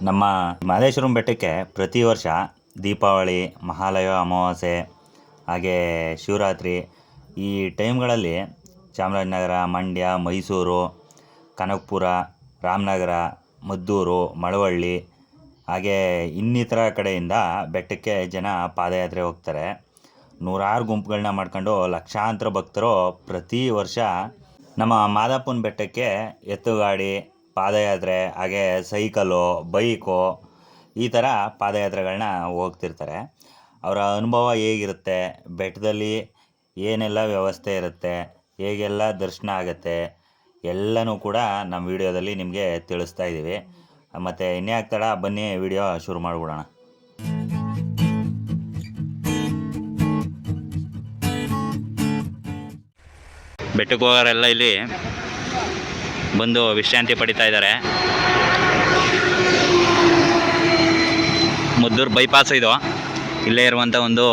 ನಮ್ಮ ಮಹದೇಶ್ವರಂ ಬೆಟ್ಟಕ್ಕೆ ಪ್ರತಿ ವರ್ಷ ದೀಪಾವಳಿ, ಮಹಾಲಯ, ಅಮಾವಾಸ್ಯೆ, ಹಾಗೆ ಶಿವರಾತ್ರಿ ಈ ಟೈಮ್ಗಳಲ್ಲಿ ಚಾಮರಾಜನಗರ, ಮಂಡ್ಯ, ಮೈಸೂರು, ಕನಕಪುರ, ರಾಮನಗರ, ಮದ್ದೂರು, ಮಳವಳ್ಳಿ, ಹಾಗೆ ಇನ್ನಿತರ ಕಡೆಯಿಂದ ಬೆಟ್ಟಕ್ಕೆ ಜನ ಪಾದಯಾತ್ರೆ ಹೋಗ್ತಾರೆ. ನೂರಾರು ಗುಂಪುಗಳನ್ನ ಮಾಡ್ಕೊಂಡು ಲಕ್ಷಾಂತರ ಭಕ್ತರು ಪ್ರತಿ ವರ್ಷ ನಮ್ಮ ಮಾದಾಪುನ ಬೆಟ್ಟಕ್ಕೆ ಎತ್ತುಗಾಡಿ ಪಾದಯಾತ್ರೆ, ಹಾಗೆ ಸೈಕಲು, ಬೈಕು ಈ ಥರ ಪಾದಯಾತ್ರೆಗಳನ್ನ ಹೋಗ್ತಿರ್ತಾರೆ. ಅವರ ಅನುಭವ ಹೇಗಿರುತ್ತೆ, ಬೆಟ್ಟದಲ್ಲಿ ಏನೆಲ್ಲ ವ್ಯವಸ್ಥೆ ಇರುತ್ತೆ, ಹೇಗೆಲ್ಲ ದರ್ಶನ ಆಗುತ್ತೆ, ಎಲ್ಲನೂ ಕೂಡ ನಮ್ಮ ವಿಡಿಯೋದಲ್ಲಿ ನಿಮಗೆ ತಿಳಿಸ್ತಾ ಇದ್ದೀವಿ. ಮತ್ತು ಇನ್ಯಾಕೆ ತಡ ಬನ್ನಿ, ವಿಡಿಯೋ ಶುರು ಮಾಡಿಬಿಡೋಣ. ಬೆಟ್ಟಕ್ಕೆ ಹೋಗೋರೆಲ್ಲ ಇಲ್ಲಿ ಬಂದು ವಿಶ್ರಾಂತಿ ಪಡಿತಾ ಇದ್ದಾರೆ. ಮುದ್ದೂರು ಬೈಪಾಸ್ ಇದು. ಇಲ್ಲೇ ಇರುವಂಥ ಒಂದು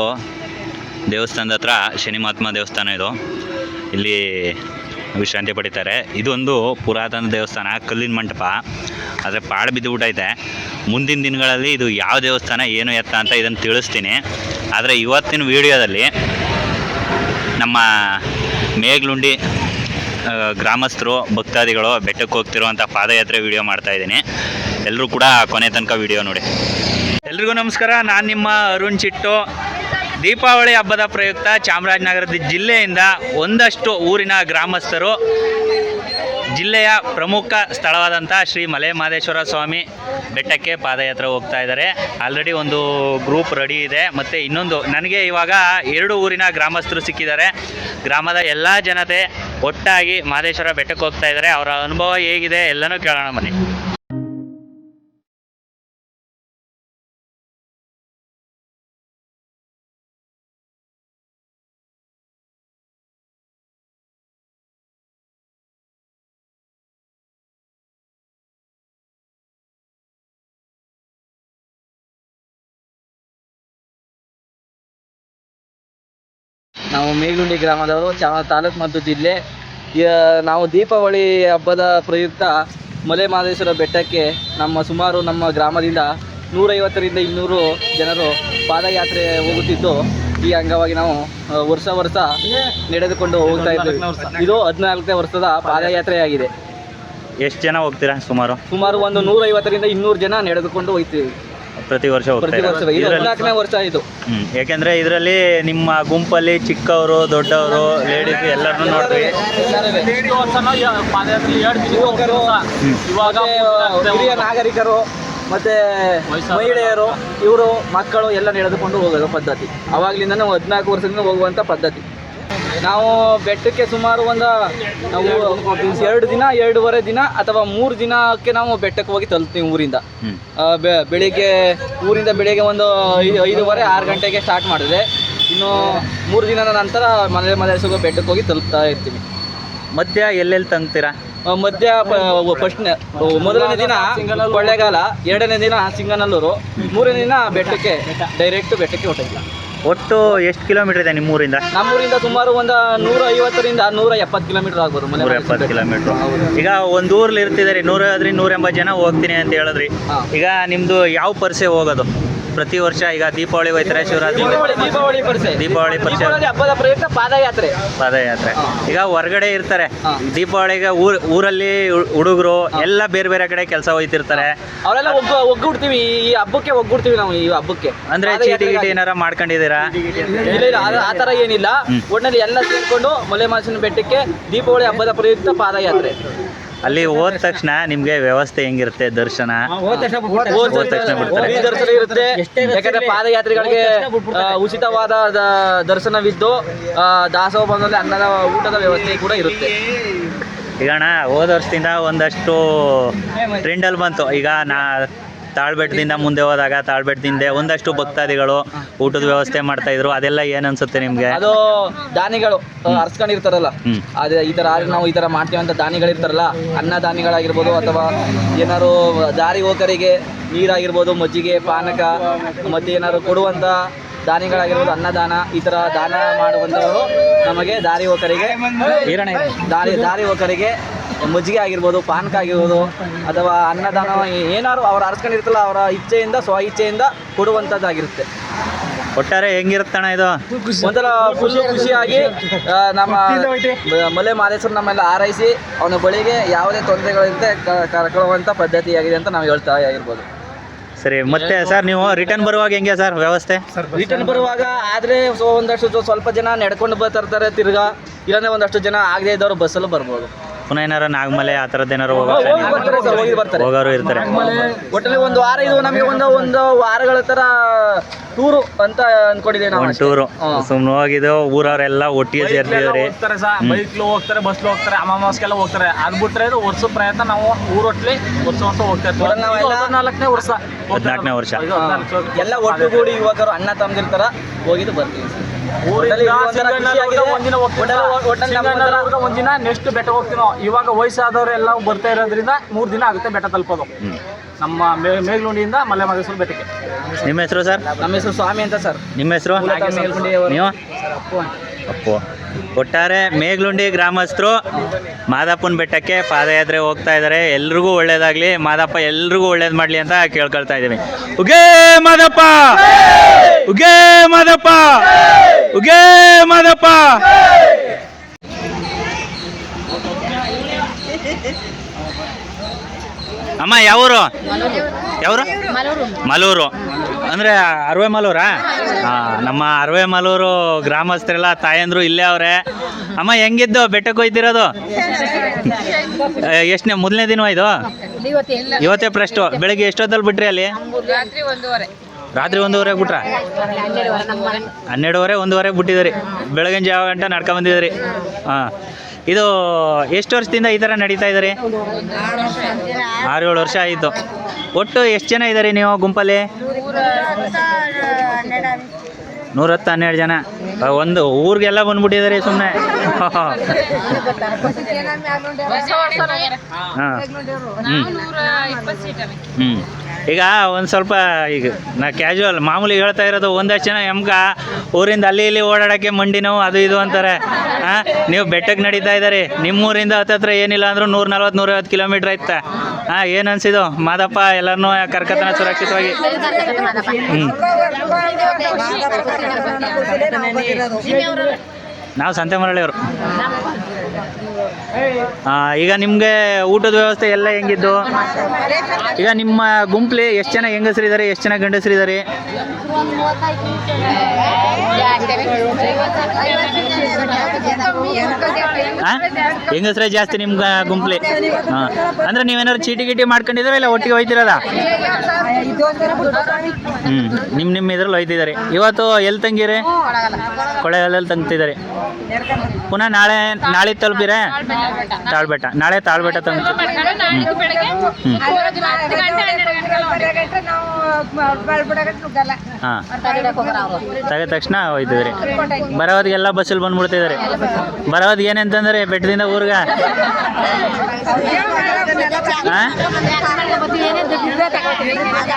ದೇವಸ್ಥಾನದ ಹತ್ರ ಶನಿ ಮಹಾತ್ಮ ದೇವಸ್ಥಾನ ಇದು. ಇಲ್ಲಿ ವಿಶ್ರಾಂತಿ ಪಡಿತಾರೆ. ಇದೊಂದು ಪುರಾತನ ದೇವಸ್ಥಾನ, ಕಲ್ಲಿನ ಮಂಟಪ. ಆದರೆ ಪಾಳು ಬಿದ್ದುಬಿಟ್ಟೈತೆ ಮುಂದಿನ ದಿನಗಳಲ್ಲಿ ಇದು ಯಾವ ದೇವಸ್ಥಾನ, ಏನು ಎತ್ತ ಅಂತ ಇದನ್ನು ತಿಳಿಸ್ತೀನಿ. ಆದರೆ ಇವತ್ತಿನ ವಿಡಿಯೋದಲ್ಲಿ ನಮ್ಮ ಮೇಗ್ಲುಂಡಿ ಗ್ರಾಮಸ್ಥರು, ಭಕ್ತಾದಿಗಳು ಬೆಟ್ಟಕ್ಕೆ ಹೋಗ್ತಿರುವಂಥ ಪಾದಯಾತ್ರೆ ವಿಡಿಯೋ ಮಾಡ್ತಾ ಇದ್ದೀನಿ. ಎಲ್ಲರೂ ಕೂಡ ಕೊನೆ ತನಕ ವಿಡಿಯೋ ನೋಡಿ. ಎಲ್ರಿಗೂ ನಮಸ್ಕಾರ. ನಾನು ನಿಮ್ಮ ಅರುಣ್ ಚಿಟ್ಟು. ದೀಪಾವಳಿ ಹಬ್ಬದ ಪ್ರಯುಕ್ತ ಚಾಮರಾಜನಗರದ ಜಿಲ್ಲೆಯಿಂದ ಒಂದಷ್ಟು ಊರಿನ ಗ್ರಾಮಸ್ಥರು ಜಿಲ್ಲೆಯ ಪ್ರಮುಖ ಸ್ಥಳವಾದಂಥ ಶ್ರೀ ಮಲೆ ಮಹದೇಶ್ವರ ಸ್ವಾಮಿ ಬೆಟ್ಟಕ್ಕೆ ಪಾದಯಾತ್ರೆ ಹೋಗ್ತಾ ಇದ್ದಾರೆ. ಆಲ್ರೆಡಿ ಒಂದು ಗ್ರೂಪ್ ರೆಡಿ ಇದೆ. ಮತ್ತು ಇನ್ನೊಂದು, ನನಗೆ ಇವಾಗ ಎರಡು ಊರಿನ ಗ್ರಾಮಸ್ಥರು ಸಿಕ್ಕಿದ್ದಾರೆ. ಗ್ರಾಮದ ಎಲ್ಲ ಜನತೆ ಒಟ್ಟಾಗಿ ಮಹದೇಶ್ವರ ಬೆಟ್ಟಕ್ಕೆ ಹೋಗ್ತಾ ಇದ್ದಾರೆ ಅವರ ಅನುಭವ ಹೇಗಿದೆ ಎಲ್ಲನೂ ಕೇಳೋಣ ಬನ್ನಿ. ನಾವು ಮೇಗುಂಡಿ ಗ್ರಾಮದವರು ತಾಲೂಕು ಮತ್ತು ಜಿಲ್ಲೆ ನಾವು ದೀಪಾವಳಿ ಹಬ್ಬದ ಪ್ರಯುಕ್ತ ಮಲೆ ಮಹದೇಶ್ವರ ಬೆಟ್ಟಕ್ಕೆ ನಮ್ಮ ಸುಮಾರು ನಮ್ಮ ಗ್ರಾಮದಿಂದ ನೂರೈವತ್ತರಿಂದ ಇನ್ನೂರು ಜನರು ಪಾದಯಾತ್ರೆ ಹೋಗುತ್ತಿದ್ದು ಈ ಅಂಗವಾಗಿ ನಾವು ವರ್ಷ ವರ್ಷ ನಡೆದುಕೊಂಡು ಹೋಗ್ತಾ ಇದ್ದೀವಿ. ಇದು ಹದಿನಾಲ್ಕನೇ ವರ್ಷದ ಪಾದಯಾತ್ರೆಯಾಗಿದೆ. ಎಷ್ಟು ಜನ ಹೋಗ್ತೀರಾ ಸುಮಾರು? ಸುಮಾರು ಒಂದು ನೂರೈವತ್ತರಿಂದ ಇನ್ನೂರು ಜನ ನಡೆದುಕೊಂಡು ಹೋಗ್ತೀವಿ. ಪ್ರತಿ ವರ್ಷ ಹೋಗ್ತಾ ಪ್ರತಿ ವರ್ಷ ಇದು ಇದ್ರಲ್ಲಿ ಹದಿನಾಲ್ಕನೇ ವರ್ಷ ಇದು. ಹ್ಮ್. ಯಾಕೆಂದ್ರೆ ಇದರಲ್ಲಿ ನಿಮ್ಮ ಗುಂಪಲ್ಲಿ ಚಿಕ್ಕವರು ದೊಡ್ಡವರು ಲೇಡೀಸ್ ಎಲ್ಲರನ್ನೂ ಮತ್ತೆ ಹಿರಿಯ ನಾಗರಿಕರು ಮತ್ತೆ ಮಹಿಳೆಯರು ಇವರು ಮಕ್ಕಳು ಎಲ್ಲ ನಡೆದುಕೊಂಡು ಹೋಗೋದು ಪದ್ಧತಿ. ಅವಾಗ್ಲಿಂದ ಹದಿನಾಲ್ಕು ವರ್ಷದಿಂದ ಹೋಗುವಂತ ಪದ್ಧತಿ. ನಾವು ಬೆಟ್ಟಕ್ಕೆ ಸುಮಾರು ಒಂದು ನಾವು ಎರಡು ದಿನ ಎರಡೂವರೆ ದಿನ ಅಥವಾ ಮೂರು ದಿನಕ್ಕೆ ನಾವು ಬೆಟ್ಟಕ್ಕೆ ಹೋಗಿ ತಲುಪ್ತೀವಿ ಊರಿಂದ. ಬೆಳಿಗ್ಗೆ ಊರಿಂದ ಬೆಳಿಗ್ಗೆ ಒಂದು ಐದು ಐದೂವರೆ ಆರು ಗಂಟೆಗೆ ಸ್ಟಾರ್ಟ್ ಮಾಡಿದೆ. ಇನ್ನು ಮೂರು ದಿನದ ನಂತರ ಮನೆ ಸುಗ ಬೆಟ್ಟಕ್ಕೆ ಹೋಗಿ ತಲುಪ್ತಾ ಇರ್ತೀವಿ. ಮಧ್ಯ ಎಲ್ಲೆಲ್ಲಿ ತಂಗ್ತೀರಾ? ಮಧ್ಯ ಫಸ್ಟ್ ಮೊದಲನೇ ದಿನ ಒಳ್ಳೆಗಾಲ ಎರಡನೇ ದಿನ ಸಿಂಗನಲ್ಲೂರು ಮೂರನೇ ದಿನ ಬೆಟ್ಟಕ್ಕೆ ಡೈರೆಕ್ಟ್ ಬೆಟ್ಟಕ್ಕೆ ಹೊಟ್ಟೈಲ್ಲ ಒಟ್ಟು ಎಷ್ಟು ಕಿಲೋಮೀಟರ್ ಇದೆ ನಿಮ್ಮೂರಿಂದ? ನಮ್ಮೂರಿಂದ ಸುಮಾರು ಒಂದು ನೂರ ಐವತ್ತರಿಂದ ನೂರ ಎಪ್ಪತ್ತು ಕಿಲೋಮೀಟರ್ ಆಗ್ಬೋದು ನೂರ ಎಪ್ಪತ್ತು ಕಿಲೋಮೀಟರ್. ಈಗ ಒಂದು ಊರ್ಲಿ ಇರ್ತಿದ್ದಾರೆ ನೂರ ಆದ್ರೆ ನೂರ ಎಂಬತ್ತು ಜನ ಹೋಗ್ತೀನಿ ಅಂತ ಹೇಳಿದ್ರಿ. ಈಗ ನಿಮ್ದು ಯಾವ ಪರಿಸೆ ಹೋಗೋದು? ಪ್ರತಿ ವರ್ಷ ಈಗ ದೀಪಾವಳಿ ಹೋಯ್ತಾರೆ ಶಿವರಾತ್ರಿ ದೀಪಾವಳಿ ದೀಪಾವಳಿ ಪರಿಸೆ ದೀಪಾವಳಿ ಪರಿಸೆ ದೀಪಾವಳಿ ಹಬ್ಬದ ಪ್ರಯುಕ್ತ ಪಾದಯಾತ್ರೆ. ಪಾದಯಾತ್ರೆ. ಈಗ ಹೊರಗಡೆ ಇರ್ತಾರೆ. ದೀಪಾವಳಿಗೆ ಊರ್ ಊರಲ್ಲಿ ಹುಡುಗರು ಎಲ್ಲ ಬೇರೆ ಬೇರೆ ಕಡೆ ಕೆಲಸ ಹೋಯ್ತಿರ್ತಾರೆ. ಅವರೆಲ್ಲ ಒಗ್ಗ ಒಗ್ಗೂಡ್ತೀವಿ. ಈ ಹಬ್ಬಕ್ಕೆ ಒಗ್ಗೂಡ್ತೀವಿ ನಾವು ಈ ಹಬ್ಬಕ್ಕೆ. ಅಂದ್ರೆ ಚೀಟಿ ಗಿಟಿ ಏನಾರ ಮಾಡ್ಕೊಂಡಿದ್ದೀರಾ? ಇಲ್ಲ ಇಲ್ಲ ಆ- ಆ ಥರ ಏನಿಲ್ಲ. ಒಟ್ಟಿನಲ್ಲಿ ಎಲ್ಲ ಸೇರ್ಕೊಂಡು ಮಲೆ ಬೆಟ್ಟಕ್ಕೆ ದೀಪಾವಳಿ ಹಬ್ಬದ ಪ್ರಯುಕ್ತ ಪಾದಯಾತ್ರೆ. ಅಲ್ಲಿ ಹೋದ ತಕ್ಷಣ ನಿಮ್ಗೆ ವ್ಯವಸ್ಥೆ ಹೆಂಗಿರುತ್ತೆ ದರ್ಶನ? ಹೋದ ಹೋದ ತಕ್ಷಣ ಬಿಡ್ತಾರೆ. ಫ್ರೀ ದರ್ಶನ ಇರುತ್ತೆ. ಯಾಕಂದ್ರೆ ಪಾದಯಾತ್ರಿಗಳಿಗೆ ಆ, ಉಚಿತವಾದ ದ- ದರ್ಶನವಿದ್ದು ಆ, ದಾಸೋಹ ಬಂದಲ್ಲಿ ಅನ್ನದ ಊಟದ ವ್ಯವಸ್ಥೆ ಕೂಡ ಇರುತ್ತೆ. ಈಗ ಅಣ್ಣ ಹೋದ ವರ್ಷದಿಂದ ಒಂದಷ್ಟು ಟ್ರೆಂಡಲ್ಲಿ ಬಂತು. ಈಗ ನಾ ತಾಳ್ಬೆಟ್ಟದಿಂದ ಮುಂದೆ ಹೋದಾಗ ತಾಳ್ಬೆಟ್ಟದಿಂದ ಒಂದಷ್ಟು ಭಕ್ತಾದಿಗಳು ಊಟದ ವ್ಯವಸ್ಥೆ ಮಾಡ್ತಾ ಇದ್ರು ಅದೆಲ್ಲ ಏನ್ ಅನ್ಸುತ್ತೆ ನಿಮ್ಗೆ ಅದು ದಾನಿಗಳು ಹರ್ಸ್ಕೊಂಡಿರ್ತಾರಲ್ಲ ಅರ್ಸ್ಕೊಂಡಿರ್ತಾರಲ್ಲ ಅದೇ ಈ ತರ ಆದ್ರೆ ನಾವು ಈ ತರ ಮಾಡ್ತೀವಿ ಅಂತ ದಾನಿಗಳಿರ್ತಾರಲ್ಲ ಅನ್ನದಾನಿಗಳಾಗಿರ್ಬೋದು ಅಥವಾ ಏನಾರು ದಾರಿ ಹೋಕರಿಗೆ ನೀರಾಗಿರ್ಬೋದು ಮಜ್ಜಿಗೆ ಪಾನಕ ಮತ್ತೆ ಏನಾದ್ರು ಕೊಡುವಂತ ದಾನಿಗಳಾಗಿರ್ಬೋದು ಅನ್ನದಾನ ಈ ತರ ದಾನ ಮಾಡುವಂತವರು ನಮಗೆ ದಾರಿ ಹೋಕರಿಗೆ ದಾರಿ ದಾರಿ ಹೋಕರಿಗೆ ಮಜ್ಜಿಗೆ ಆಗಿರ್ಬೋದು ಪಾನಕ ಆಗಿರ್ಬೋದು ಅಥವಾ ಅನ್ನದಾನ ಏನಾದ್ರು ಅವ್ರು ಅರ್ಸ್ಕೊಂಡಿರ್ತಲ್ಲ ಅವರ ಇಚ್ಛೆಯಿಂದ ಸ್ವ ಇಚ್ಛೆಯಿಂದ ಕೊಡುವಂಥದ್ದಾಗಿರುತ್ತೆ. ಒಟ್ಟಾರೆ ಹೆಂಗಿರುತ್ತಣ್ಣ ಇದು? ಒಂಥರ ಖುಷಿ ಖುಷಿಯಾಗಿ ನಮ್ಮ ಮಲೆ ಮಾದೇಶ್ವರ ನಮ್ಮೆಲ್ಲ ಆರೈಸಿ ಅವನ ಬಳಿಗೆ ಯಾವುದೇ ತೊಂದರೆಗಳಿಂದ ಕರ್ಕೊಳ್ಳುವಂಥ ಪದ್ಧತಿಯಾಗಿದೆ ಅಂತ ನಾವು ಹೇಳ್ತಾ ಆಗಿರ್ಬೋದು ಸರಿ ಮತ್ತೆ ಸರ್ ನೀವು ರಿಟರ್ನ್ ಬರುವಾಗ ಹೆಂಗೆ ಸರ್ ವ್ಯವಸ್ಥೆ? ರಿಟರ್ನ್ ಬರುವಾಗ ಆದರೆ ಒಂದಷ್ಟು ಸ್ವಲ್ಪ ಜನ ನಡ್ಕೊಂಡು ಬರ್ತಾರೆ ತಿರ್ಗಾ ಇಲ್ಲಾಂದ್ರೆ ಒಂದಷ್ಟು ಜನ ಆಗದೆ ಇದ್ದವರು ಬಸ್ಸಲ್ಲೂ ಬರ್ಬೋದು. ಪುನಃ ಏನಾರ ನಾಗಮಲೆ ಆ ಥರದ್ದು ಏನಾರು ಹೋಗೋ ಹೋಗೋರು ಇರ್ತಾರೆ. ಒಟ್ಟಲ್ಲಿ ಒಂದು ವಾರ ಇದು ನಮಗೆ ಒಂದು ಒಂದು ವಾರಗಳ ತರ ಟೂರು ಅಂತ ಅನ್ಕೊಂಡಿದ್ದೀವಿ ನಾವು ಒಂದು ಟೂರು. ಸುಮ್ಮನೆ ಹೋಗಿದ್ದು ಊರವರೆಲ್ಲ ಒಟ್ಟಿಗೆ ಸೇರ್ತಿದ್ರಿ ಹೋಗ್ತಾರೆ ಬೈಕ್ಲು ಹೋಗ್ತಾರೆ ಬಸ್ಲು ಹೋಗ್ತಾರೆ ಅಮಾವಾಸ್ಗೆಲ್ಲ ಹೋಗ್ತಾರೆ. ಅದ್ ಬಿಟ್ರೆ ಇದು ವರ್ಷ ಪ್ರಯತ್ನ ನಾವು ಊರೊಟ್ಲಿ ವರ್ಷ ವರ್ಷ ಹೋಗ್ತಾ ಇರ್ತೀವಿ. ಇದು ಹದಿನಾಲ್ಕನೇ ವರ್ಷ. ಹದಿನಾಲ್ಕನೇ ವರ್ಷ. ಎಲ್ಲ ಒಟ್ಟುಗೂಡಿ ಯುವಕರು ಅಣ್ಣ ತಮ್ಮದಿರ್ತಾರ ಹೋಗಿದ್ದು ಬರ್ತೀವಿ. ಒಂದಿನ ನೆಕ್ಸ್ಟ್ ಬೆಟ್ಟ ಹೋಗ್ತೀನೋ. ನಾವು ಇವಾಗ ವಯಸ್ಸಾದವರೆಲ್ಲ ಬರ್ತಾ ಇರೋದ್ರಿಂದ ಮೂರ್ ದಿನ ಆಗುತ್ತೆ ಬೆಟ್ಟ ತಲುಪೋದು. ನಮ್ಮ ಮೇಲ್ಗುಂಡಿಯಿಂದ ಮಲೆ ಮಹದೇಶ್ವರ ಬೆಟ್ಟಕ್ಕೆ. ನಿಮ್ಮ ಹೆಸರು ಸರ್? ನಮ್ಮ ಹೆಸರು ಸ್ವಾಮಿ ಅಂತ ಸರ್. ನಿಮ್ಮ ಹೆಸರು? ನೀವು? ಅಪ್ಪು. ಒಟ್ಟಾರೆ ಮೇಗ್ಲುಂಡಿ ಗ್ರಾಮಸ್ಥರು ಮಾದಪ್ಪನ ಬೆಟ್ಟಕ್ಕೆ ಪಾದಯಾತ್ರೆ ಹೋಗ್ತಾ ಇದ್ದಾರೆ. ಎಲ್ರಿಗೂ ಒಳ್ಳೇದಾಗ್ಲಿ. ಮಾದಪ್ಪ ಎಲ್ರಿಗೂ ಒಳ್ಳೇದು ಮಾಡಲಿ ಅಂತ ಕೇಳ್ಕೊಳ್ತಾ ಇದ್ದೀವಿ. ಉಗೇ ಮಾದಪ್ಪ! ಉಗೇ ಮಾದಪ್ಪ! ಉಗೇ ಮಾದಪ್ಪ! ಅಮ್ಮ ಯಾವೂರು? ಯಾವರು? ಮಲೂರು. ಅಂದರೆ ಅರವೆ ಮಲೂರಾ? ಹಾಂ. ನಮ್ಮ ಅರವೆ ಮಲೂರು ಗ್ರಾಮಸ್ಥರೆಲ್ಲ ತಾಯಂದ್ರು ಇಲ್ಲೇ ಅವರೇ. ಅಮ್ಮ ಹೆಂಗಿದ್ದು ಬೆಟ್ಟಕ್ಕೆ ಹೋಯ್ತಿರೋದು? ಎಷ್ಟನೇ ಮೊದಲನೇ ದಿನ ಇದು? ಇವತ್ತೇ ಪ್ರಶ್ಟು ಬೆಳಿಗ್ಗೆ ಎಷ್ಟೊತ್ತಲ್ಲಿ ಬಿಟ್ರಿ ಅಲ್ಲಿ? ರಾತ್ರಿ ಒಂದೂವರೆ. ರಾತ್ರಿ ಒಂದೂವರೆಗೆ ಬಿಟ್ರ? ಹನ್ನೆರಡುವರೆ ಒಂದೂವರೆಗೆ ಬಿಟ್ಟಿದ್ದೀರಿ. ಬೆಳಗಿನ ಜಾವ ಗಂಟೆ ನಡ್ಕೊಂಬಂದಿದ್ದೀರಿ ಹಾಂ. ಇದು ಎಷ್ಟು ವರ್ಷದಿಂದ ಈ ಥರ ನಡೀತಾ ಇದ್ದಾರೆ? ಆರು ಏಳು ವರ್ಷ ಆಯಿತು. ಒಟ್ಟು ಎಷ್ಟು ಜನ ಇದ್ದಾರೆ ನೀವು ಗುಂಪಲ್ಲಿ? ನೂರತ್ತು ಹನ್ನೆರಡು ಜನ. ಒಂದು ಊರಿಗೆಲ್ಲ ಬಂದ್ಬಿಟ್ಟಿದ್ದಾರೆ ಸುಮ್ಮನೆ ಹಾಂ. ಹ್ಞೂ ಈಗ ಒಂದು ಸ್ವಲ್ಪ ಈಗ ನಾ ಕ್ಯಾಶುವಲ್ ಮಾಮೂಲಿ ಹೇಳ್ತಾ ಇರೋದು ಒಂದಷ್ಟು ಜನ ಎಮ್ಗ ಊರಿಂದ ಅಲ್ಲಿ ಇಲ್ಲಿ ಓಡಾಡೋಕ್ಕೆ ಮಂಡಿ ನೋವು ಅದು ಇದು ಅಂತಾರೆ. ಹಾಂ ನೀವು ಬೆಟ್ಟಕ್ಕೆ ನಡೀತಾ ಇದ್ದಾರೆ. ನಿಮ್ಮೂರಿಂದ ಹತ್ತತ್ರ ಏನಿಲ್ಲ ಅಂದರೂ ನೂರ ನಲ್ವತ್ತು ನೂರೈವತ್ತು ಕಿಲೋಮೀಟ್ರ್ ಐತೆ. ಹಾಂ ಏನು ಅನ್ಸಿದು ಮಾದಪ್ಪ ಎಲ್ಲರನ್ನೂ ಕರ್ಕತನ ಸುರಕ್ಷಿತವಾಗಿ. ಹ್ಞೂ ನಾವು ಸಂತೆ ಮರಳಿಯವರು. ಈಗ ನಿಮಗೆ ಊಟದ ವ್ಯವಸ್ಥೆ ಎಲ್ಲ ಹೆಂಗಿದ್ದು? ಈಗ ನಿಮ್ಮ ಗುಂಪ್ಲಿ ಎಷ್ಟು ಜನ ಹೆಂಗಸರಿದ್ದಾರೆ ಎಷ್ಟು ಜನ ಗಂಡಸರಿದ್ದಾರೆ ಹಾಂ ಹೆಂಗಸರೇ ಜಾಸ್ತಿ ನಿಮ್ಮ ಗುಂಪ್ಲಿ? ಹಾಂ ಅಂದ್ರೆ ನೀವೇನಾದ್ರು ಚೀಟಿ ಗೀಟಿ ಮಾಡ್ಕೊಂಡಿದ್ರೆ ಇಲ್ಲ ಒಟ್ಟಿಗೆ ಹೋಯ್ತಿರೋದ? ಹ್ಮ್ ನಿಮ್ಮ ನಿಮ್ಮ ಇದ್ರಲ್ಲಿ ಹೋಯ್ತಿದ್ದಾರೆ. ಇವತ್ತು ಎಲ್ಲಿ ತಂಗಿರಿ? ಕೊಳೆಗಾಲದಲ್ಲಿ ತಂಗ್ತಿದ್ದಾರೆ. ಪುನಃ ನಾಳೆ ನಾಳೆ ತಲುಪಿರೆ? ತಾಳ್ಬೆಟ್ಟ ನಾಳೆ ತಾಳ್ಬೆಟ್ಟ ತಂದು ಹಾಂ. ತೆಗೆದ ತಕ್ಷಣ ಹೋಯ್ತಿದ್ರಿ ಬರೋದಿಗೆಲ್ಲ ಬಸ್ಸಲ್ಲಿ ಬಂದ್ಬಿಡ್ತಿದ್ರಿ. ಬರೋದಿಗೆ ಏನಂತಂದ್ರೆ ಬೆಟ್ಟದಿಂದ ಊರ್ಗ. ಹಾಂ?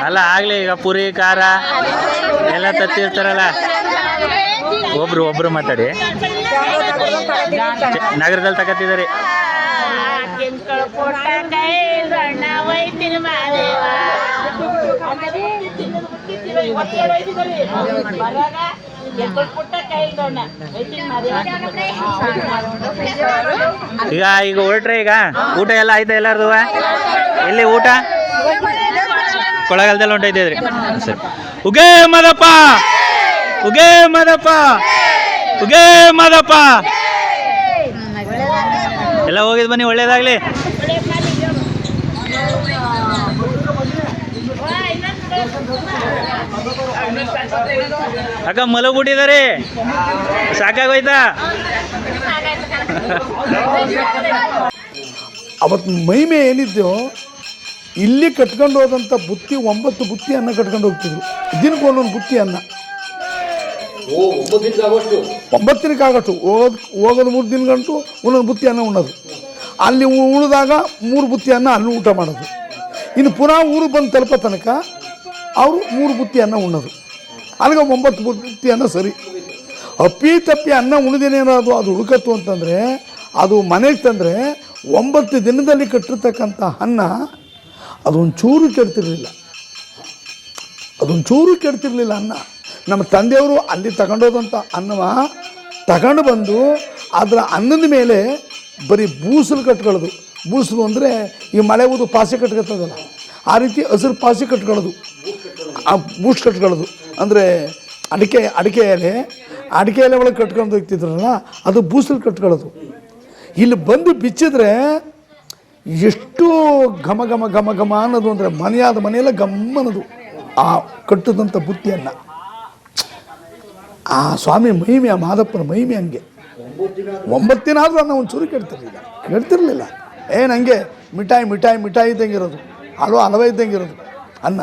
ಅಲ್ಲ ಆಗ್ಲಿ ಈಗ ಪುರಿ ಖಾರ ಎಲ್ಲ ತತ್ತಿರ್ತಾರಲ್ಲ. ಒಬ್ರು ಒಬ್ರು ಮಾತಾಡಿ. ನಗರದಲ್ಲಿ ತಗತ್ತಿದ್ದಾರೆ. ಈಗ ಈಗ ಹೊರಟ್ರೆ ಈಗ? ಊಟ ಎಲ್ಲ ಆಯ್ತಾ ಎಲ್ಲಾರ್ದು? ಎಲ್ಲಿ ಊಟ? ಕೊಳಗಾಲದಲ್ಲಿ ಹೊಂಟೈತಿದ್ರಿ ಸರಿ. ಉಗೇ ಮದಪ್ಪ! ಉಗೇ ಮದಪ್ಪ! ಉಗೇ ಮದಪ್ಪ. ಎಲ್ಲ ಹೋಗಿದ್ ಬನ್ನಿ, ಒಳ್ಳೇದಾಗ್ಲಿ. ಅಕ್ಕ ಮಲಗ್ಬಿಟ್ಟಿದ್ದಾರೆ ಸಾಕಾಗೋಯ್ತಾ? ಅವತ್ತು ಮೈಮೆ ಏನಿದ್ಯೋ, ಇಲ್ಲಿ ಕಟ್ಕೊಂಡು ಹೋದಂಥ ಬುತ್ತಿ, ಒಂಬತ್ತು ಬುತ್ತಿ ಅನ್ನ ಕಟ್ಕೊಂಡು ಹೋಗ್ತಿದ್ರು. ದಿನಕ್ಕೆ ಒಂದೊಂದು ಬುತ್ತಿ ಅನ್ನ ಒಂಬತ್ತು ದಿನಕ್ಕಾಗಷ್ಟು ಹೋಗೋದು ಹೋಗೋದು ಮೂರು ದಿನ ಗಂಟು ಒಂದೊಂದು ಬುತ್ತಿ ಅನ್ನ ಉಣ್ಣೋದು ಅಲ್ಲಿ ಉಳಿದಾಗ ಮೂರು ಬುತ್ತಿ ಅನ್ನ ಅಲ್ಲಿ ಊಟ ಮಾಡೋದು. ಇನ್ನು ಪುನಃ ಊರು ಬಂದು ತಲುಪೋ ತನಕ ಅವರು ಮೂರು ಬುತ್ತಿ ಅನ್ನ ಉಣ್ಣೋದು ಅಲ್ಲಿಗೆ ಒಂಬತ್ತು ಬುತ್ತಿ ಅನ್ನ ಸರಿ. ಅಪ್ಪಿ ತಪ್ಪಿ ಅನ್ನ ಉಳಿದೇನೇನೋ ಅದು ಹುಡುಕತ್ತು ಅಂತಂದರೆ, ಅದು ಮನೆಗೆ ತಂದರೆ ಒಂಬತ್ತು ದಿನದಲ್ಲಿ ಕಟ್ಟಿರ್ತಕ್ಕಂಥ ಅನ್ನ ಅದೊಂದು ಚೂರು ಕೆಡ್ತಿರಲಿಲ್ಲ. ಅದೊಂದು ಚೂರು ಕೆಡ್ತಿರಲಿಲ್ಲ ಅನ್ನ. ನಮ್ಮ ತಂದೆಯವರು ಅಲ್ಲಿ ತಗೊಂಡೋದಂಥ ಅನ್ನವ ತಗೊಂಡು ಬಂದು ಅದರ ಅನ್ನದ ಮೇಲೆ ಬರೀ ಬೂಸಲು ಕಟ್ಕೊಳ್ಳೋದು. ಬೂಸಲು ಅಂದರೆ ಈ ಮಳೆ ಊದು ಪಾಸೆ ಕಟ್ಕೊತದಲ್ಲ, ಆ ರೀತಿ ಹಸಿರು ಪಾಸೆ ಕಟ್ಕೊಳ್ಳೋದು. ಆ ಬೂಸ್ಟ್ ಕಟ್ಕೊಳ್ಳೋದು. ಅಂದರೆ ಅಡಿಕೆ ಅಡಿಕೆ ಎಲೆ ಅಡಿಕೆ ಎಲೆ ಒಳಗೆ ಕಟ್ಕೊಂಡು ಹೋಗ್ತಿದ್ರಲ್ಲ, ಅದು ಬೂಸಲು ಕಟ್ಕೊಳ್ಳೋದು. ಇಲ್ಲಿ ಬಂದು ಬಿಚ್ಚಿದ್ರೆ ಎಷ್ಟು ಘಮ ಘಮ ಘಮ ಘಮ ಅನ್ನೋದು ಅಂದರೆ ಮನೆಯಾದ ಮನೆಯೆಲ್ಲ ಗಮ್ಮನದು. ಆ ಕಟ್ಟಿದಂಥ ಬುತ್ತಿಯನ್ನು. ಆ ಸ್ವಾಮಿ ಮಹಿಮೆ ಆ ಮಾದಪ್ಪನ ಮಹಿಮೆ ಹಂಗೆ. ಒಂಬತ್ತು ದಿನ ಆದರೂ ಒಂದು ಚೂರು ಕೇಳ್ತಿರ್ಲಿಲ್ಲ ಕೇಳ್ತಿರ್ಲಿಲ್ಲ ಏನು ಹಂಗೆ ಮಿಠಾಯಿ ಮಿಠಾಯಿ ಮಿಠಾಯಿ ಇದ್ದಂಗೆ ಇರೋದು. ಹಲ್ವ, ಹಲವ ಇದ್ದಂಗೆ ಇರೋದು. ಅನ್ನ.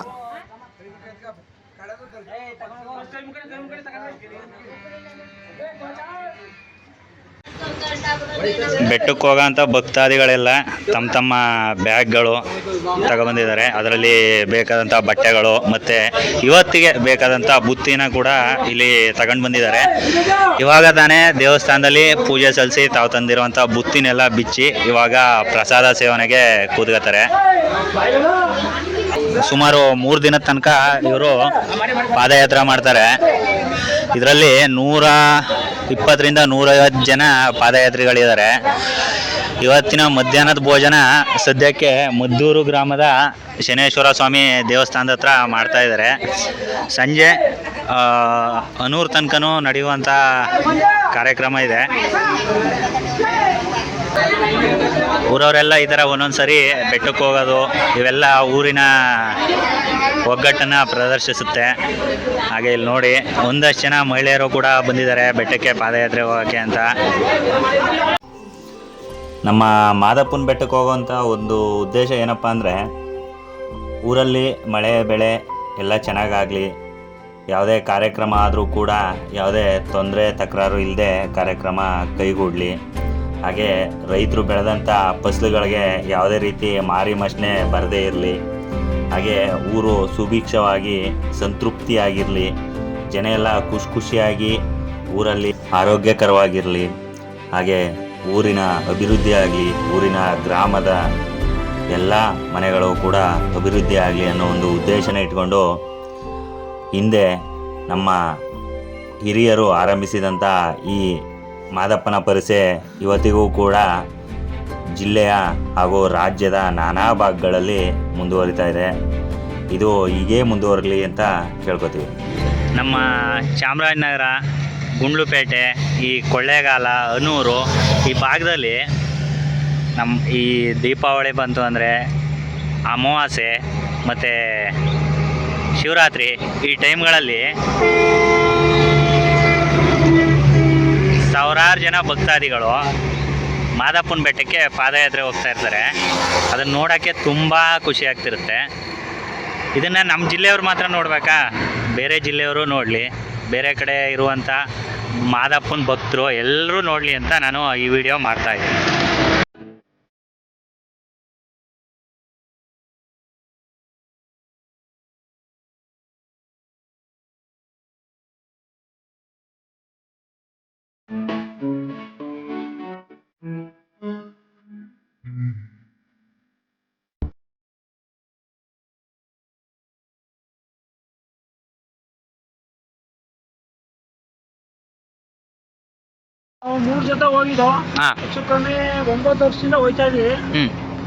ಬೆಟ್ಟಕ್ಕೆ ಹೋಗೋಂಥ ಭಕ್ತಾದಿಗಳೆಲ್ಲ ತಮ್ಮ ತಮ್ಮ ಬ್ಯಾಗ್ಗಳು ತಗೊಬಂದಿದ್ದಾರೆ. ಅದರಲ್ಲಿ ಬೇಕಾದಂಥ ಬಟ್ಟೆಗಳು ಮತ್ತು ಇವತ್ತಿಗೆ ಬೇಕಾದಂಥ ಬುತ್ತಿನ ಕೂಡ ಇಲ್ಲಿ ತಗೊಂಡು ಬಂದಿದ್ದಾರೆ ಇವಾಗ ತಾನೇ ದೇವಸ್ಥಾನದಲ್ಲಿ ಪೂಜೆ ಸಲ್ಲಿಸಿ ತಾವು ತಂದಿರುವಂಥ ಬುತ್ತಿನೆಲ್ಲ ಬಿಚ್ಚಿ ಇವಾಗ ಪ್ರಸಾದ ಸೇವನೆಗೆ ಕೂತ್ಕೋತಾರೆ ಸುಮಾರು ಮೂರು ದಿನದ ತನಕ ಇವರು ಪಾದಯಾತ್ರೆ ಮಾಡ್ತಾರೆ. ಇದರಲ್ಲಿ ನೂರ ಇಪ್ಪತ್ತರಿಂದ ನೂರೈವತ್ತು ಜನ ಪಾದಯಾತ್ರಿಗಳಿದ್ದಾರೆ. ಇವತ್ತಿನ ಮಧ್ಯಾಹ್ನದ ಭೋಜನ ಸದ್ಯಕ್ಕೆ ಮದ್ದೂರು ಗ್ರಾಮದ ಶನೇಶ್ವರ ಸ್ವಾಮಿ ದೇವಸ್ಥಾನದ ಹತ್ರ ಮಾಡ್ತಾ ಇದ್ದಾರೆ. ಸಂಜೆ ಅನೂರು ತನಕನೂ ನಡೆಯುವಂಥ ಕಾರ್ಯಕ್ರಮ ಇದೆ. ಊರವರೆಲ್ಲ ಈ ಥರ ಒಂದೊಂದು ಸರಿ ಬೆಟ್ಟಕ್ಕೆ ಹೋಗೋದು, ಇವೆಲ್ಲ ಊರಿನ ಒಗ್ಗಟ್ಟನ್ನು ಪ್ರದರ್ಶಿಸುತ್ತೆ. ಹಾಗೆ ಇಲ್ಲಿ ನೋಡಿ, ಒಂದಷ್ಟು ಜನ ಮಹಿಳೆಯರು ಕೂಡ ಬಂದಿದ್ದಾರೆ ಬೆಟ್ಟಕ್ಕೆ ಪಾದಯಾತ್ರೆ ಹೋಗೋಕ್ಕೆ ಅಂತ. ನಮ್ಮ ಮಾದಪ್ಪನ ಬೆಟ್ಟಕ್ಕೆ ಹೋಗೋವಂಥ ಒಂದು ಉದ್ದೇಶ ಏನಪ್ಪ ಅಂದರೆ, ಊರಲ್ಲಿ ಮಳೆ, ಬೆಳೆ ಎಲ್ಲ ಚೆನ್ನಾಗಾಗಲಿ, ಯಾವುದೇ ಕಾರ್ಯಕ್ರಮ ಆದರೂ ಕೂಡ ಯಾವುದೇ ತೊಂದರೆ, ತಕರಾರು ಇಲ್ಲದೆ ಕಾರ್ಯಕ್ರಮ ಕೈಗೂಡಲಿ. ಹಾಗೆ ರೈತರು ಬೆಳೆದಂಥ ಫಸಲುಗಳಿಗೆ ಯಾವುದೇ ರೀತಿ ಮಾರಿ ಮಶ್ನೆ ಬರದೇ ಇರಲಿ. ಹಾಗೆ ಊರು ಸುಭಿಕ್ಷವಾಗಿ, ಸಂತೃಪ್ತಿಯಾಗಿರಲಿ. ಜನ ಎಲ್ಲ ಖುಷಿ ಖುಷಿಯಾಗಿ ಊರಲ್ಲಿ ಆರೋಗ್ಯಕರವಾಗಿರಲಿ. ಹಾಗೆ ಊರಿನ ಅಭಿವೃದ್ಧಿ ಆಗಲಿ, ಊರಿನ ಗ್ರಾಮದ ಎಲ್ಲ ಮನೆಗಳು ಕೂಡ ಅಭಿವೃದ್ಧಿ ಆಗಲಿ ಅನ್ನೋ ಒಂದು ಉದ್ದೇಶನ ಇಟ್ಕೊಂಡು ಹಿಂದೆ ನಮ್ಮ ಹಿರಿಯರು ಆರಂಭಿಸಿದಂಥ ಈ ಮಾದಪ್ಪನ ಪರಿಸೆ ಇವತ್ತಿಗೂ ಕೂಡ ಜಿಲ್ಲೆಯ ಹಾಗೂ ರಾಜ್ಯದ ನಾನಾ ಭಾಗಗಳಲ್ಲಿ ಮುಂದುವರಿತಾ ಇದೆ. ಇದು ಹೀಗೇ ಮುಂದುವರಲಿ ಅಂತ ಕೇಳ್ಕೊತೀವಿ. ನಮ್ಮ ಚಾಮರಾಜನಗರ, ಗುಂಡ್ಲುಪೇಟೆ, ಈ ಕೊಳ್ಳೇಗಾಲ, ಅನೂರು ಈ ಭಾಗದಲ್ಲಿ ನಮ್ಮ ಈ ದೀಪಾವಳಿ ಬಂತು ಅಂದರೆ ಅಮಾವಾಸ್ಯೆ ಮತ್ತು ಶಿವರಾತ್ರಿ ಈ ಟೈಮ್ಗಳಲ್ಲಿ ಸಾವಿರಾರು ಜನ ಭಕ್ತಾದಿಗಳು ಮಾದಪ್ಪನ ಬೆಟ್ಟಕ್ಕೆ ಪಾದಯಾತ್ರೆ ಹೋಗ್ತಾ ಇರ್ತಾರೆ. ಅದನ್ನು ನೋಡೋಕ್ಕೆ ತುಂಬ ಖುಷಿ ಆಗ್ತಿರುತ್ತೆ. ಇದನ್ನು ನಮ್ಮ ಜಿಲ್ಲೆಯವ್ರು ಮಾತ್ರ ನೋಡಬೇಕಾ? ಬೇರೆ ಜಿಲ್ಲೆಯವರು ನೋಡಲಿ. ಬೇರೆ ಕಡೆ ಇರುವಂಥ ಮಾದಪ್ಪನ ಭಕ್ತರು ಎಲ್ಲರೂ ನೋಡಲಿ ಅಂತ ನಾನು ಈ ವಿಡಿಯೋ ಮಾಡ್ತಾಯಿದ್ದೀನಿ ನಾವು ಮೂರ್ ಜೊತೆ ಹೋಗಿದ್ದು? ಹಾಂ. ಹೆಚ್ಚು ಕಮ್ಮಿ ಒಂಬತ್ತು ವರ್ಷದಿಂದ ಹೋಯ್ತಾ ಇದ್ವಿ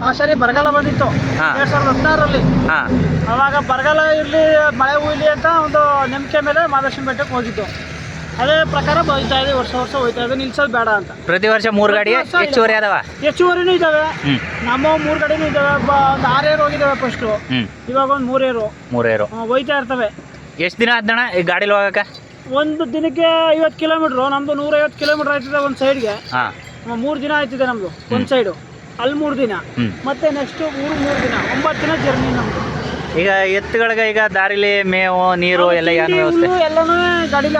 ಆ ಸರಿ ಬರಗಾಲ ಬಂದಿತ್ತು. ಹಾ. ಎರಡ್ ಸಾವಿರದ ಹದಿನಾರರಲ್ಲಿ. ಹಾಂ. ಅವಾಗ ಬರಗಾಲ ಇರ್ಲಿ ಮಳೆ ಹುಯ್ಲಿ ಅಂತ ಒಂದು ನಂಬಿಕೆ ಮೇಲೆ ಮಹಾಲಕ್ಷ್ಮಿ ಬೆಟ್ಟಕ್ಕೆ ಹೋಗಿದ್ದು. ಅದೇ ಪ್ರಕಾರ ಹೋಯ್ತಾ ಇದೆ ವರ್ಷ ವರ್ಷ ಹೋಯ್ತಾ ಇದೆ ನಿಲ್ಸೋದು ಬೇಡ ಅಂತ. ಪ್ರತಿ ವರ್ಷ ಮೂರು ಗಾಡಿ ಪ್ರತಿ ವರ್ಷ ಹೆಚ್ಚುವರಿ ಅದಾವ ಹೆಚ್ಚುವರಿನೂ ಇದಾವೆ. ನಮ್ಮ ಮೂರು ಕಡೆನೂ ಇದಾವೆ. ಬ- ಒಂದು ಆರೇರು ಹೋಗಿದ್ದಾವೆ ಫಸ್ಟು ಫಸ್ಟ್ ಇವಾಗ ಒಂದು ಮೂರೇರು ಮೂರೇರು ಏರು. ಹೋಯ್ತಾ ಇರ್ತವೆ. ಎಷ್ಟು ದಿನ ಆದಣ ಈ ಗಾಡಿಲಿ ಹೋಗಕ್ಕೆ? ಒಂದು ದಿನಕ್ಕೆ ಐವತ್ತು ಕಿಲೋಮೀಟ್ರು ನಮ್ದು ನೂರೈವತ್ತು ಕಿಲೋಮೀಟ್ರ್ ಆಯ್ತದೆ ಒಂದು ಸೈಡ್ಗೆ ಹಾಂ. ಮೂರು ದಿನ ಆಯ್ತಿದೆ ನಮ್ದು ಒಂದು ಸೈಡು ಅಲ್ಲಿ ಮೂರು ದಿನ. ಮತ್ತೆ ನೆಕ್ಸ್ಟ್ ಊರು ಮೂರು ದಿನ ಒಂಬತ್ತು ದಿನ ಜರ್ನಿ ನಮ್ಮದು ಈಗ ಎತ್ತುಗಳಿಗೆ ಈಗ ದಾರಿಲಿ ಮೇವು ನೀರು ಎಲ್ಲ ಏನು ವ್ಯವಸ್ಥೆ? ಎಲ್ಲನೂ ಗಾಡಿಲಿ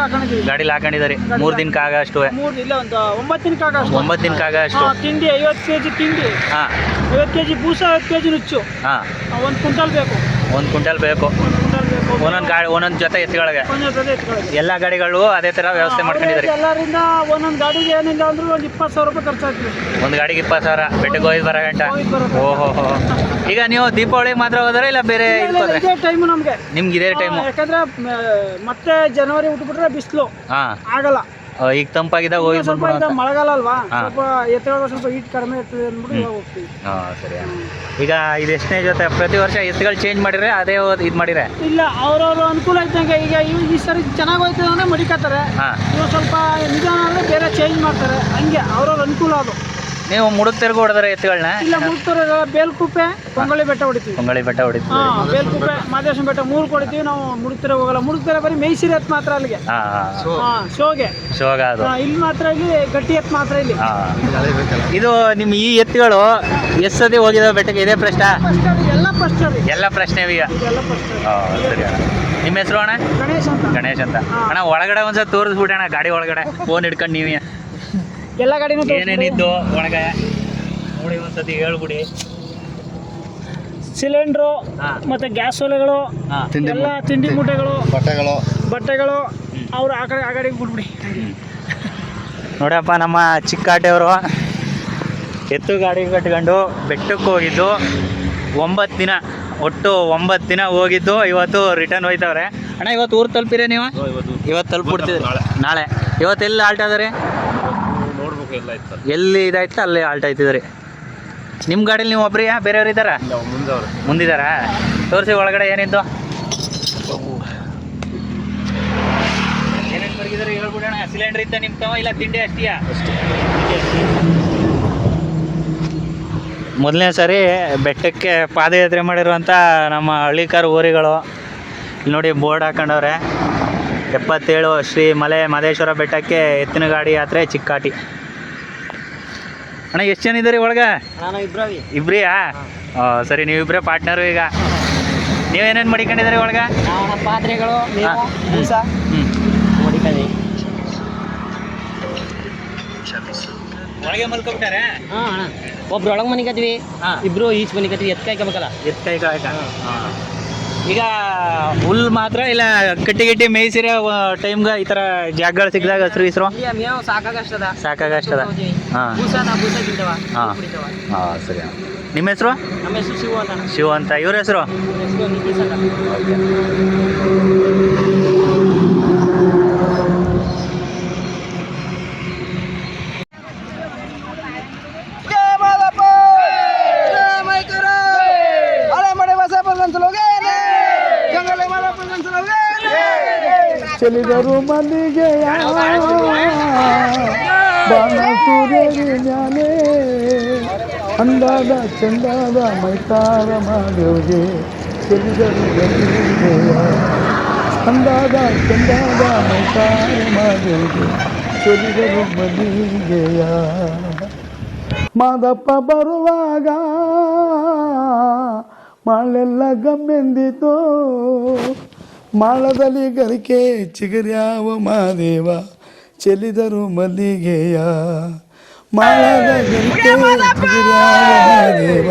ಹಾಕೊಂಡಿದ್ದಾರೆ. ಮೂರು ದಿನಕ್ಕೆ ಆಗ ಅಷ್ಟು. ಮೂರು ಇಲ್ಲ ಒಂದು ಒಂಬತ್ತು ದಿನಕ್ಕೆ ಒಂಬತ್ತು ದಿನಕ್ಕೆ ಆಗ ಅಷ್ಟು. ಹಾ, ತಿಂಡಿ ಐವತ್ತು ಕೆ ಜಿ ತಿಂಡಿ. ಹಾಂ. ಐವತ್ತು ಕೆ ಜಿ ಬೂಸ ಐವತ್ತು ಕೆ ಜಿ ನುಚ್ಚು. ಹಾಂ. ಒಂದು ಕ್ವಿಂಟಲ್ ಬೇಕು. ಒಂದು ಕ್ವಿಂಟಲ್ ಬೇಕು. ಒಂದೊಂದು ಗಾಡಿ ಒಂದೊಂದು ಜೊತೆ ಎತ್ತುಗಳಿಗೆ. ಎಲ್ಲ ಗಾಡಿಗಳು ಅದೇ ಥರ ವ್ಯವಸ್ಥೆ ಮಾಡ್ಕೊಂಡಿದ್ದಾರೆ. ಎಲ್ಲರಿಂದ ಒಂದೊಂದು ಗಾಡಿಗೆ ಏನಿಲ್ಲ ಅಂದ್ರೂ ಒಂದು ಇಪ್ಪತ್ತು ಸಾವಿರ ರೂಪಾಯಿ ಖರ್ಚಾಗ್ತದೆ. ಒಂದು ಗಾಡಿಗೆ ಇಪ್ಪತ್ತು ಸಾವಿರ. ಬೆಟ್ಟಕ್ಕೆ ಹೋಗಿ ಬರೋ ಗಂಟ ಓಹೋ ಈಗ ನೀವು ದೀಪಾವಳಿ ಮಾತ್ರ ಹೋದ್ರೆ ಇಲ್ಲ ಬೇರೆ ಟೈಮ್ ನಮ್ಗೆ ಇದಕ್ಕೆ ಇದೇ ಟೈಮು ನಮಗೆ. ನಿಮ್ಗೆ ಇದೇ ಟೈಮ್ ಯಾಕಂದ್ರೆ ಮತ್ತೆ ಜನವರಿ ಉಟ್ಬಿಟ್ರೆ ಬಿಸಿಲು. ಆಗಲ್ಲ. ಈಗ ತಂಪಾಗಿದ್ದಾಗ ಹೋಗಿ ಸ್ವಲ್ಪ ಈಗ ಮಳೆಗಾಲ ಅಲ್ವಾ. ಸ್ವಲ್ಪ ಎತ್ತುವಾಗ ಸ್ವಲ್ಪ ಹೀಟ್ ಕಡಿಮೆ ಇರ್ತದೆ ಅಂದ್ಬಿಟ್ಟು ಇವಾಗ ಹೋಗ್ತೀವಿ. ಹಾಂ ಸರಿ ಈಗ ಇದು ಎಷ್ಟನೇ ಜೊತೆ ಪ್ರತಿ ವರ್ಷ ಎತ್ತುಗಳು ಚೇಂಜ್ ಮಾಡಿದ್ರೆ ಅದೇ ಇದು ಮಾಡಿದ್ರೆ? ಇಲ್ಲ ಅವ್ರವ್ರ ಅನುಕೂಲ ಇದ್ದಂಗೆ ಈಗ ಈ ಸರಿ ಚೆನ್ನಾಗಿ ಹೋಯ್ತದೆ ಅಂದ್ರೆ ಮಡಿಕತ್ತಾರೆ. ಇವಾಗ ಸ್ವಲ್ಪ ನಿಧಾನ ಅಂದ್ರೆ ಬೇರೆ ಚೇಂಜ್ ಮಾಡ್ತಾರೆ. ಹಂಗೆ ಅವ್ರವ್ರ ಅನುಕೂಲ ಅದು. ನೀವು ಮುಡುಕ್ತಿರ್ಗು ಹೊಡೆದ್ರೆ ಎತ್ತುಗಳನ್ನ ಇಲ್ಲ ಮುಳ್ತೂರು ಬೇಲ್ಕುಪ್ಪೆ ಪೊಂಗಳಿ ಬೆಟ್ಟ ಹೊಡಿತೀವಿ. ಪೊಂಗಳಿ ಬೆಟ್ಟ ಹೊಡಿತೀವಿ. ಹಾ ಬೇಲ್ಕುಪ್ಪೆ ಮಾದೇಶ್ವರ ಬೆಟ್ಟ ಮೂರು ಕೊಡ್ತೀವಿ ನಾವು ಮುಡುಕ್ತಿರ ಹೋಗಲ್ಲ. ಮುಡುಕ್ತಿರ ಬರೀ ಮೇಯ್ಸಿರಿ ಎತ್ ಮಾತ್ರ ಅಲ್ಲಿಗೆ. ಹಾಂ ಹಾಂ. ಹಾ ಶೋಗೆ. ಶೋಗ ಅದು. ಹಾ, ಇಲ್ಲಿ ಮಾತ್ರ ಇಲ್ಲಿ ಗಟ್ಟಿ ಎತ್ ಮಾತ್ರ ಇಲ್ಲಿ. ಹಾಂ. ಇದು ನಿಮ್ಮ ಈ ಎತ್ತುಗಳು ಎಷ್ಟು ಸತಿ ಹೋಗಿದಾವೆ ಬೆಟ್ಟಕ್ಕೆ? ಇದೇ ಪ್ರಶ್ನೆ? ಫಸ್ಟ್ ಎಲ್ಲ ಫಸ್ಟ್ ರೀ. ಎಲ್ಲ ಪ್ರಶ್ನೆ ಈಗ. ಇದೆಲ್ಲ ಫಸ್ಟ್ ಸರಿ ಅಣ್ಣ. ನಿಮ್ಮ ಹೆಸರು ಅಣ್ಣ? ಗಣೇಶ್ ಅಂತ. ಗಣೇಶ್ ಅಂತ. ಹಾ. ಅಣ್ಣ ಒಳಗಡೆ ಒಂದ್ಸಲ ತೋರಿಸ್ಬಿಟ್ಟೆ ಅಣ್ಣ ಗಾಡಿ ಒಳಗಡೆ. ಫೋನ್ ಹಿಡ್ಕೊಂಡು ನೀವೇ. ಎಲ್ಲ ಗಾಡಿನೂ ಏನೇನಿದ್ದು ಒಳಗೆ? ನೋಡಿ ಒಂದ್ಸತಿ ಹೇಳ್ಬಿಡಿ. ಸಿಲಿಂಡ್ರು ಹಾ. ಮತ್ತೆ ಗ್ಯಾಸ್ ಒಲೆಗಳು ಎಲ್ಲ ತಿಂಡಿ ಮೂಟೆಗಳು ಬಟ್ಟೆಗಳು. ಬಟ್ಟೆಗಳು ಅವ್ರು ಆ ಕಡೆ ಆ ಕಡೆಗೆ ಬಿಟ್ಬಿಡಿ. ನೋಡಪ್ಪ ನಮ್ಮ ಚಿಕ್ಕಾಟೆಯವರು ಎತ್ತು ಗಾಡಿ ಕಟ್ಕೊಂಡು ಬೆಟ್ಟಕ್ಕೆ ಹೋಗಿದ್ದು. ಒಂಬತ್ತು ದಿನ ಒಟ್ಟು ಒಂಬತ್ತು ದಿನ ಹೋಗಿದ್ದು. ಇವತ್ತು ರಿಟರ್ನ್ ಹೋಯ್ತವ್ರೆ. ಅಣ್ಣ ಇವತ್ತು ಊರು ತಲುಪಿರೇ ನೀವು? ಇವತ್ತು ತಲುಪಿಡ್ತೀವಿ ನಾಳೆ. ಇವತ್ತು ಎಲ್ಲಿ ಆಲ್ಟ್ ಅದಾರೆ ಎಲ್ಲಿ ಇದಾಯ್ತು ಅಲ್ಲಿ ಆಲ್ಟ್ ಆಯ್ತಿದ್ರಿ ನಿಮ್ಮ ಗಾಡೀಲಿ ನೀವು ಒಬ್ರಿ ಬೇರೆಯವ್ರು ಇದ್ದಾರಾ? ಮುಂದಿದ್ದಾರಾ ತೋರಿಸಿ ಒಳಗಡೆ ಏನಿದ್ದು? ಏನೇನು ಹೇಳ್ಬಿಡೋಣ. ಸಿಲಿಂಡರ್ ಇತ್ತ ನಿಮ್ಮ ತವ? ಇಲ್ಲ ತಿಂಡಿ ಅಷ್ಟಿಯಾ? ಮೊದಲನೇ ಸಾರಿ ಬೆಟ್ಟಕ್ಕೆ ಪಾದಯಾತ್ರೆ ಮಾಡಿರುವಂಥ ನಮ್ಮ ಹಳ್ಳಿಕಾರ್ ಊರಿಗಳು. ಇಲ್ಲಿ ನೋಡಿ ಬೋರ್ಡ್ ಹಾಕೊಂಡವ್ರೆ. ಎಪ್ಪತ್ತೇಳು ಶ್ರೀ ಮಲೆ ಮಹದೇಶ್ವರ ಬೆಟ್ಟಕ್ಕೆ ಎತ್ತಿನ ಗಾಡಿ ಯಾತ್ರೆ ಚಿಕ್ಕಾಟಿ. ಅಣ್ಣ ಎಷ್ಟು ಜನ ಇದ್ದಾರೆ ಒಳಗೆ? ನಾನು ಇಬ್ರವಿ. ಇಬ್ರಿಯಾ? ಸರಿ ಇಬ್ರೇ ಪಾರ್ಟ್ನರು ಈಗ. ನೀವೇನೇನು ಮಡಿಕೊಂಡಿದ್ದೀರಿ ಒಳಗೆ? ನಾವು ಪಾತ್ರೆಗಳು ಒಳಗೆ ಮಲ್ಕೊಬಿಟ್ಟಾರೆ? ಒಬ್ರು ಒಳಗೆ ಮನಿಕತ್ವಿ ಇಬ್ರು ಈಚ್ ಮನಿಕತ್ವಿ ಎತ್ಕಾಯ್ಕೋಬೇಕಲ್ಲ ಎತ್ ಕೈ ಕಾಯಕ ಈಗ ಹುಲ್ ಮಾತ್ರ ಇಲ್ಲ ಕಟ್ಟಿ ಗಟ್ಟಿ ಮೇಯಿಸಿರ ಟೈಮ್ಗೆ ಈ ತರ ಜಾಗಗಳು ಸಿಕ್ಕಿದಾಗ ಹಸ್ರು ಮೇವು ಸಾಕಾಗಷ್ಟದ. ಸಾಕಾಗಷ್ಟದ. ಹಾಂ. ಹಾಂ. ಹಾಂ ಸರಿ. ನಿಮ್ಮ ಹೆಸರು? ನಮ್ಮ ಹೆಸರು ಶಿವ ಅಂತ ಅಣ್ಣ. ಶಿವ ಅಂತ. ಇವ್ರ ಹೆಸರು? ಚೆಲ್ಲಿದರು ಮಲ್ಲಿಗೆ ಬಾಣ ಸೂರ್ಯನೇ ಅಂದಾದ ಚಂದಾದ ಮೈತಾರ ಮಾದೇವ್ಗೆ ಚೆಲ್ಲಿದರು ಮಲ್ಲಿಗೆಯ ಅಂದಾದ ಚಂದಾದ ಮೈತಾರ ಮಾದೇವ್ಗೆ ಚೆಲ್ಲಿದರು ಮಲ್ಲಿಗೆಯ. ಮಾದಪ್ಪ ಬರುವಾಗ ಮಾಳೆಲ್ಲ ಗಮ್ಮೆಂದಿತು. ಮಾಳದಲ್ಲಿ ಗರಿಕೆ ಚಿಗರ್ಯಾವ ಮಹಾದೇವ ಚೆಲ್ಲಿದರು ಮಲ್ಲಿಗೆಯ. ಮಾಳದ ಗರಿಕೆ ಚಿಗರ್ಯಾವ ಮಾದೇವ,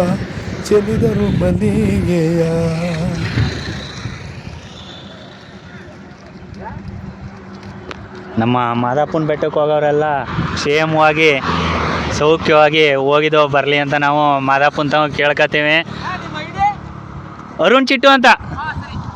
ಚೆಲ್ಲಿದರು ಮಲ್ಲಿಗೆಯ. ನಮ್ಮ ಮಾದಾಪುನ ಬೆಟ್ಟಕ್ಕೆ ಹೋಗೋರೆಲ್ಲ ಕ್ಷೇಮವಾಗಿ, ಸೌಖ್ಯವಾಗಿ ಹೋಗಿದ್ದೋ ಬರಲಿ ಅಂತ ನಾವು ಮಾದಾಪುನ್ ತವ ಕೇಳ್ಕೊತೀವಿ ಅರುಣ್ ಚಿಟ್ಟು ಅಂತ.